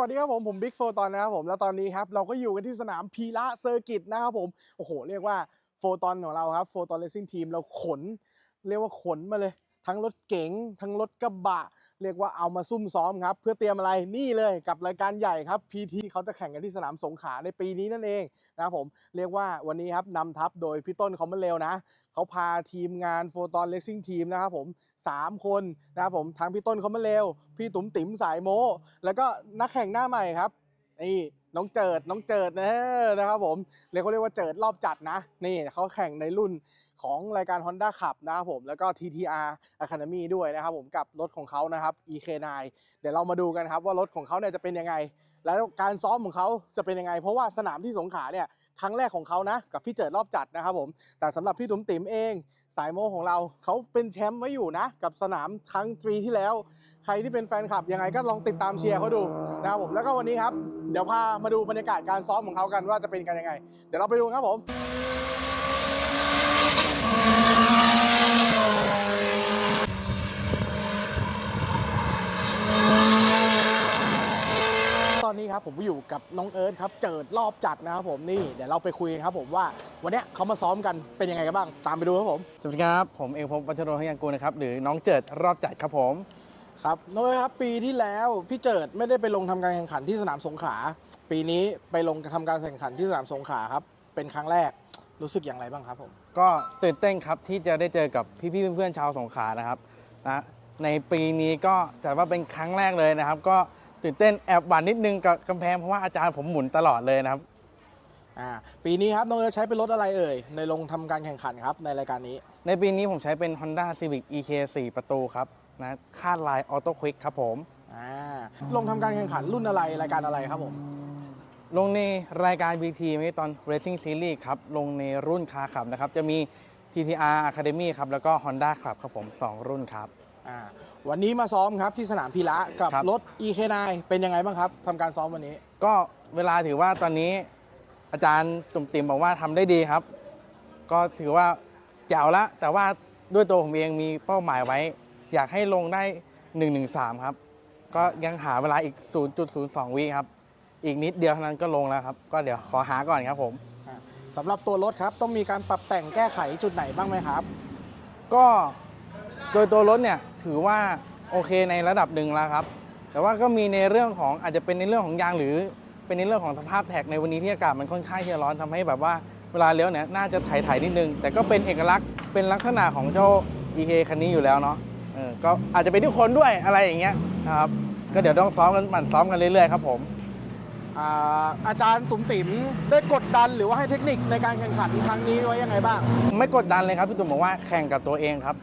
วัสดีครับผม ผมบิ๊กโฟตอนนะครับผม แล้วตอนนี้ครับเราก็อยู่กันที่สนามพีระเซอร์กิตนะครับผม โอ้โห เรียกว่าโฟตอนของเราครับโฟตอนเลสซิ่งทีมเราขน เรียกว่าขนมาเลย ทั้งรถเก๋งทั้งรถกระบะ เรียกว่าเอามาซุ่มซ้อมครับ เพื่อเตรียมอะไรนี่เลยกับรายการใหญ่ครับ PT เขาจะแข่งกันที่สนามสงขลาในปีนี้นั่นเองนะครับผมเรียกว่าวันนี้ครับนำทัพโดยพี่ต้นคอมเมนเร็วนะเขาพาทีมงานโฟตอนเลสซิ่งทีมนะครับผม สามคนนะครับผมทั้งพี่ต้นคอมเมนเร็ว พี่ตุ๋มติ๋มสายโม แล้วก็นักแข่งหน้าใหม่ครับนี่น้องเจิดน้องเจิดนะนะครับผมเรียกเขาเรียกว่าเจิดรอบจัดนะ นี่เขาแข่งในรุ่นของรายการ Honda ขับนะครับผมแล้วก็ TTR Academy ด้วยนะครับผมกับรถของเขานะครับ EK9 เดี๋ยวเรามาดูกันครับว่ารถของเขาเนี่ยจะเป็นยังไง แล้วการซ้อมของเขาจะเป็นยังไง เพราะว่าสนามที่สงขลาเนี่ย ครั้งแรกของเขานะ กับพี่เจิดรอบจัดนะครับผมแต่สำหรับพี่ตุ๋มติ๋มเอง สายโมของเราเขาเป็นแชมป์ไว้อยู่นะ กับสนามครั้งทรีที่แล้ว ใครที่เป็นแฟนคลับยังไงก็ลองติดตามเชียร์เขาดูนะครับผมแล้วก็วันนี้ครับเดี๋ยวพามาดูบรรยากาศการซ้อมของเขากันว่าจะเป็นกันยังไง เดี๋ยวเราไปดูครับผม ตอนนี้ ครับผมอยู่กับน้องเอิร์ธครับ เจิดรอบจัดนะครับผมนี่เดี๋ยวเราไปคุยกันครับผมว่าวันเนี้ยเขามาซ้อมกันเป็นยังไงกันบ้าง ตามไปดูครับผมสวัสดีครับ ผมเอกภพวัชโรหยังกูลนะครับ หรือน้องเจิดรอบจัดครับผม ครับน้อยครับปีที่แล้วพี่เจิดไม่ได้ไปลงทำการแข่งขันที่สนามสงขลาปีนี้ไปลงทำการแข่งขันที่สนามสงขลาครับเป็นครั้งแรกรู้สึกอย่างไรบ้างครับผม ก็ตื่นเต้นครับที่จะได้เจอกับพี่ๆเพื่อนๆชาวสงขลานะครับนะในปีนี้ก็จัดว่าเป็นครั้งแรกเลยนะครับ ก็ ตื่นเต้นแอบหวานนิดนึงกับกำแพงเพราะว่าอาจารย์ผมหมุนตลอดเลยนะครับอ่าปีนี้ครับน้องเอิร์ธใช้เป็นรถอะไรเอ่ยในลงทำการแข่งขันครับในรายการนี้ ในปีนี้ผมใช้เป็น Honda Civic EK 4 ประตูครับนะคาดลายออโต้ควิกครับผมอ่าลงทำการแข่งขันรุ่นอะไรรายการอะไรครับผม ลงในรายการ BT ไม่ตอน Racing Series ครับ ลงในรุ่นคาร์ขับนะครับ จะมี TTR Academy ครับ แล้วก็ Honda Club ครับผม 2 รุ่นครับ อ่าวันนี้มาซ้อมครับที่สนามพีระกับครับ รถ EK9 เป็นยังไงบ้างครับทำการซ้อมวันนี้ ก็เวลาถือว่าตอนนี้อาจารย์จุ่มติมบอกว่าทำได้ดีครับ ก็ถือว่าแจ๋วละ แต่ว่าด้วยตัวผมเองมีเป้าหมายไว้ อยากให้ลงได้ 113 ครับ ก็ยังหาเวลาอีก 0.02 วิครับ อีกนิดเดียวเท่านั้นก็ลงแล้วครับ ก็เดี๋ยวขอหาก่อนครับผมสำหรับตัวรถครับ ต้องมีการปรับแต่งแก้ไขจุดไหนบ้างไหมครับ ก็โดยตัวรถเนี่ย ถือว่าโอเคในระดับหนึ่งแล้วครับ แต่ว่าก็มีในเรื่องของอาจจะเป็นในเรื่องของยางหรือ เป็นในเรื่องของสภาพแท็กในวันนี้ที่อากาศมันค่อนข้างที่จะร้อนทำให้แบบว่าเวลาเลี้ยวเนี่ยน่าจะถ่ายๆนิดนึง แต่ก็เป็นเอกลักษณ์เป็นลักษณะของเจ้า EK คันนี้อยู่แล้วเนาะเออก็อาจจะเป็นที่คนด้วยอะไรอย่างเงี้ยนะครับก็เดี๋ยวต้องซ้อมกันหมั่นซ้อมกันเรื่อยๆครับผมอ่าอาจารย์ตุ๋มติ๋มได้กดดันหรือว่าให้เทคนิคในการแข่งขันครั้งนี้ไว้ยังไงบ้าง ไม่กดดันเลยครับพี่ตุ่มบอกว่าแข่งกับตัวเองครับ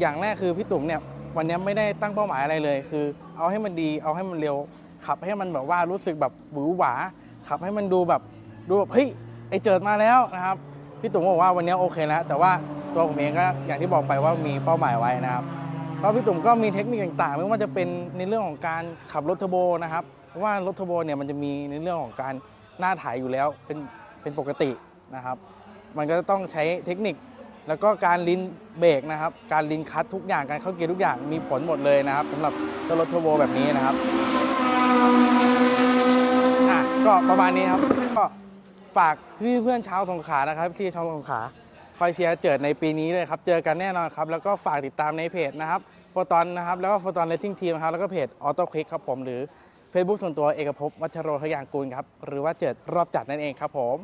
อย่างแรกคือพี่ตุ่มเนี่ยวันนี้ไม่ได้ตั้งเป้าหมายอะไรเลย คือ เอาให้มันดีเอาให้มันเร็ว ขับให้มันแบบว่ารู้สึกแบบหวือหวา ขับให้มันดูแบบดูแบบเฮ้ยไอเจิดมาแล้วนะครับพี่ตุ่มบอกว่าวันนี้โอเคแล้วแต่ว่าตัวผมเองก็อย่างที่บอกไปว่ามีเป้าหมายไว้นะครับก็พี่ตุ่มก็มีเทคนิคต่างๆ ไม่ว่าจะเป็นในเรื่องของการขับรถเทอร์โบนะครับเพราะว่ารถเทอร์โบเนี่ยมันจะมีในเรื่องของการหน้าถ่ายอยู่แล้วเป็นเป็นปกตินะครับ มันก็ต้องใช้เทคนิค แล้วก็การลินเบรกนะครับ การลินคัตทุกอย่างการเข้าเกียร์ทุกอย่างมีผลหมดเลยนะครับสำหรับตัวรถเทอร์โบแบบนี้นะครับอะก็ประมาณนี้ครับก็ฝากพี่เพื่อนชาวสงขลานะครับที่ชาวสงขลาคอยเชียร์เจิดในปีนี้เลยครับ เจอกันแน่นอนครับ แล้วก็ฝากติดตามในเพจนะครับโฟตอนนะครับ แล้วก็โฟตอนเลสซิ่งทีมครับ แล้วก็เพจออโต้คลิกครับผม หรือ Facebook ส่วนตัวเอกภพวัชโรทยางกูลครับ หรือว่าเจิดรอบจัดนั่นเองครับผม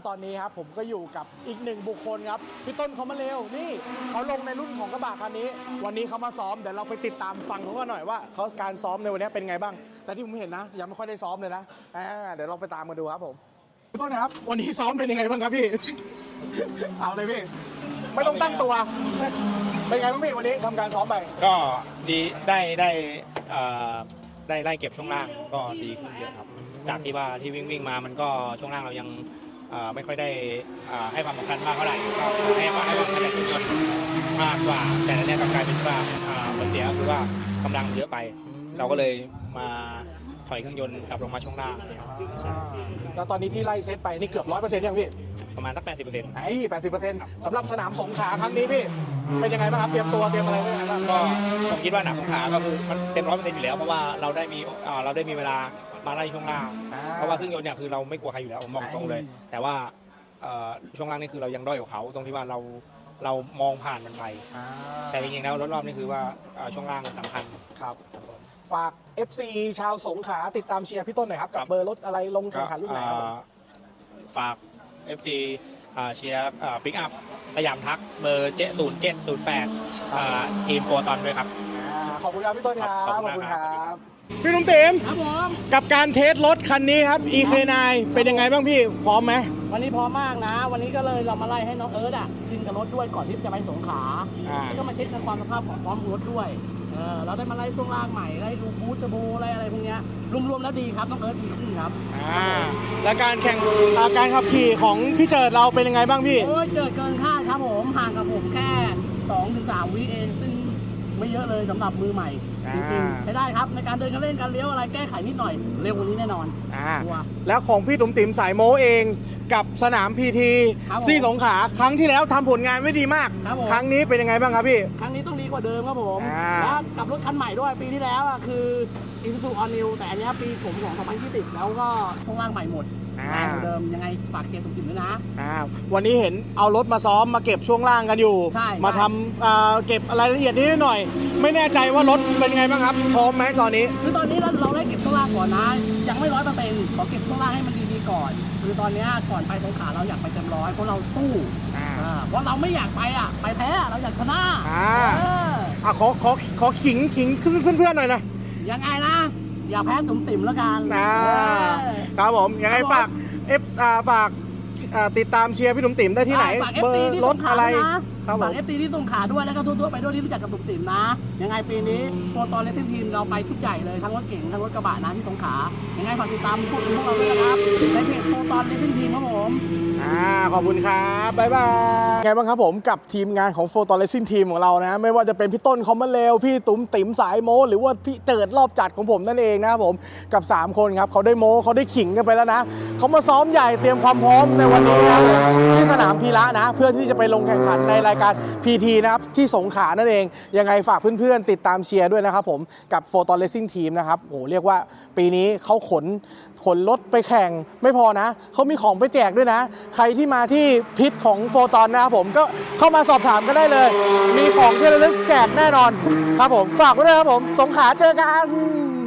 แล้วตอนนี้ครับผมก็อยู่กับอีกหนึ่งบุคคลครับพี่ต้นเขามาเร็วนี่เขาลงในรุ่นของกระบะคันนี้ วันนี้เขามาซ้อมเดี๋ยวเราไปติดตามฟังเขากันหน่อยว่าเขาการซ้อมในวันนี้เป็นไงบ้าง แต่ที่ผมเห็นนะยังไม่ค่อยได้ซ้อมเลยนะอ่าเดี๋ยวเราไปตามกันดูครับผมพี่ต้นครับ วันนี้ซ้อมเป็นยังไงบ้างครับพี่ เอาเลยพี่ไม่ต้องตั้งตัว เป็นไงบ้างพี่วันนี้ทำการซ้อมไป ก็ดีได้ได้เอ่อได้ไล่เก็บช่วงล่างก็ดีขึ้นเยอะครับ จากที่ว่าที่วิ่งวิ่งมามันก็ช่วงล่างเรายังเอ่อ ไม่ค่อยได้เอ่อให้ความสำคัญมากเท่าไหร่ก็ให้ความให้ความสำคัญกับเครื่องยนต์มากกว่า แต่อันเนี้ยกลับกลายเป็นว่าอ่าผลเสียก็คือว่ากำลังเยอะไป เราก็เลยมาทถอยเครื่องยนต์กลับลงมาช่วงล่างเนี่ยใช่แล้วตอนนี้ที่ไล่เซตไปนี่เกือบร้อยเปอร์เซ็นต์ยังพี่ ประมาณสักแปดสิบเปอร์เซ็นต์ไอ้แปดสิบเปอร์เซ็นต์สำหรับสนามสงขลาครั้งนี้พี่ เป็นยังไงบ้างครับ เตรียมตัวเตรียมอะไรไว้ยังไงบ้างก็ผมคิดว่าหนักสงขลาก็คือมันเต็มร้อยเปอร์เซ็นต์อยู่แล้ว เพราะว่าเราได้มีอ่าเราได้มีเวลา มาไล่ช่วงล่างเพราะว่าเครื่องยนต์เนี่ยคือเราไม่กลัวใครอยู่แล้วผมบอกตรงเลย แต่ว่าเอ่อช่วงล่างนี่คือเรายังด้อยกว่าเขาตรงที่ว่าเราเรามองผ่านมันไป อ่าแต่จริงๆแล้วรถรอบนี่คือว่าเอ่อช่วงล่างสำคัญ ครับ ฝาก FC ชาวสงขลาติดตามเชียร์พี่ต้นหน่อยครับกับเบอร์รถอะไรลงแข่งขันรุ่นไหนครับผมเอ่อฝาก FG อ่าเชียร์ปิกอัพสยามทักเบอร์เจ็ดศูนย์เจ็ดศูนย์แปดทีมโฟตอนด้วยครับ อ่าขอบคุณครับพี่ต้นครับ ขอบคุณขอบคุณคครัรับ บพี่ลุงเต็มครับผมกับการเทสรถคันนี้ครับ EK9 เป็นยังไงบ้างพี่ พร้อมไหมวันนี้พร้อมมากนะ วันนี้ก็เลยเรามาไล่ให้น้องเอิร์ธอะชินกับรถด้วยก่อนที่จะไปสงขลาอ่าแล้วก็มาเช็คกันความสภาพของพร้อมรถด้วยเออเราได้มาไล่ช่วงล่างใหม่ไล่ดูบูทเทอร์โบไล่อะไรพวกเนี้ยรวมๆแล้วดีครับน้องเอิร์ธดีขึ้นครับอ่าและการแข่งอ่าการขับขี่ของพี่เจิดเราเป็นยังไงบ้างพี่โอ้ยเจอเกินคาดครับผมห่างกับผมแค่2-3ถึง3วิเองซึ่ง ไม่เยอะเลยสำหรับมือใหม่จริงอ่าๆใช้ได้ครับในการเดินการเล่นการเลี้ยวอะไรแก้ไขนิดหน่อยเร็วกว่านี้แน่นอนอ่าชัวร์ แล้วของพี่ตุ๋มติ๋มสายโม้เองกับสนามพีทีครับผมที่สงขลาครั้งที่แล้วทำผลงานไม่ดีมาก ครับผม ครั้งนี้เป็นยังไงบ้างครับพี่ ครั้งนี้ต้องดี กว่าเดิมครับผม อ่า แล้วกับรถคันใหม่ด้วยปีที่แล้วอะคือ Isuzu All New แต่อันเนี้ยปีโฉมของ2020 แล้วก็ช่วงล่างใหม่หมดอ่า แรงกว่าเดิมยังไงฝากเกียร์ตุ่มๆด้วยนะอ่าวันนี้เห็นเอารถมาซ้อมมาเก็บช่วงล่างกันอยู่ ใช่มาใช่ ทำอ่าเก็บรายละเอียดนิดหน่อย ไม่แน่ใจว่ารถเป็นยังไงบ้างครับ พร้อมไหมตอนนี้ คือตอนนี้เราเราได้เก็บช่วงล่างก่อนนะยังไม่ร้อยเปอร์เซ็นต์ขอเก็บช่วงล่างให้มันดีๆก่อน คือตอนเนี้ยก่อนไปสงขลาเราอยากไปเต็มร้อยเพราะเราตู้อ่าอ่า เพราะเราไม่อยากไปอะ ไปแพ้เราอยากชนะอ่า เอออะขอขอขอขิงขิงเพื่อนๆหน่อยนะยังไงนะ อย่าแพ้ตุ่มติ่มๆแล้วกันอ่าเออ ครับผมยังไงครับผม ฝากเอฟอ่าฝากอ่าติดตามเชียร์พี่ตุ๋มติ๋มได้ที่ไหนอ่าฝากเบอ FT ร์ที่รสถงขลาอะไรด้วยนะครับผฝากม เอฟซีที่สงขลาด้วยแล้วก็ทั่วๆไปด้วยที่รู้จักกับตุ่มติ่มนะ ยังไงปีนี้โฟตอนเลสซิ่งทีมเราไปชุดใหญ่เลยทั้งรถเก่งทั้งรถกระบะนะที่สงขลายังไงฝากติดตามพวกพวกเราด้วยนะครับในเพจโฟตอนเลสซิ่งทีมครับผม อ่า ขอบคุณครับบ๊ายบายไงบ้างครับผมกับทีมงานของโฟตอนเลซิ่งทีมของเรานะ ไม่ว่าจะเป็นพี่ต้นคอมเมเลวพี่ตุ๋มติ๋มสายโมหรือว่าพี่เจิดรอบจัดของผมนั่นเองนะครับผมกับ 3 คนครับเขาได้โมเขาได้ขิงกันไปแล้วนะเขามาซ้อมใหญ่เตรียมความพร้อมในวันนี้นะครับที่สนามพีระนะ เพื่อที่จะไปลงแข่งขันในรายการ PT นะครับที่สงขลานั่นเอง ยังไงฝากเพื่อนๆติดตามเชียร์ด้วยนะครับผมกับโฟตอนเลซิ่งทีมนะครับโอ้โหเรียกว่าปีนี้เขาขน ขนรถไปแข่งไม่พอนะ เขามีของไปแจกด้วยนะ ใครที่มาที่พิษของโฟตอนนะครับผมก็เข้ามาสอบถามก็ได้เลย มีของที่ระลึกแจกแน่นอนครับผม ฝากไว้ด้วยครับผม สงขาเจอกัน